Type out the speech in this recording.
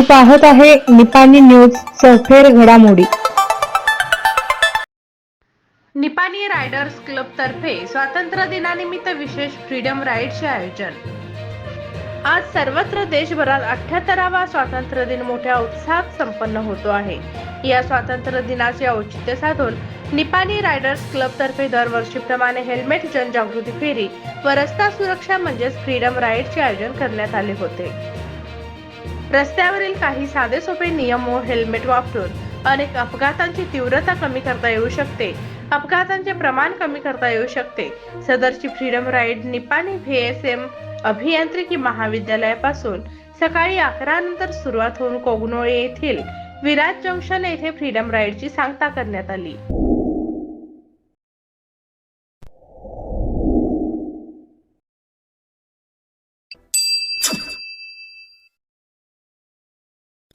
पाहत आहे निपाणी न्यूज सफेर घडामोडी. निपाणी रायडर्स क्लब तर्फे स्वातंत्र्य दिनानिमित्त विशेष फ्रीडम राईडचे आयोजन. आज सर्वत्र देशभरात अठ्याहत्तरावा स्वातंत्र्य दिन मोठ्या उत्साहात संपन्न होतो आहे. या स्वातंत्र्य दिनाचे औचित्य साधून निपाणी रायडर्स क्लब तर्फे दरवर्षीप्रमाणे हेल्मेट जनजागृती फेरी व रस्ता सुरक्षा म्हणजेच फ्रीडम राईडचे आयोजन करण्यात आले होते. रस्त्यावरील काही साधे सोपे नियम व हेल्मेट वापरून अनेक अपघातांची तीव्रता कमी करता येऊ शकते. अपघातांचे प्रमाण कमी करता येऊ शकते. सदरची freedom ride Nipani V S M अभियांत्रिकी महाविद्यालयापासून सकाळी अकरा नंतर सुरुवात होऊन कोगनोळे येथील विराज जंक्शन येथे फ्रीडम राईडची सांगता करण्यात आली.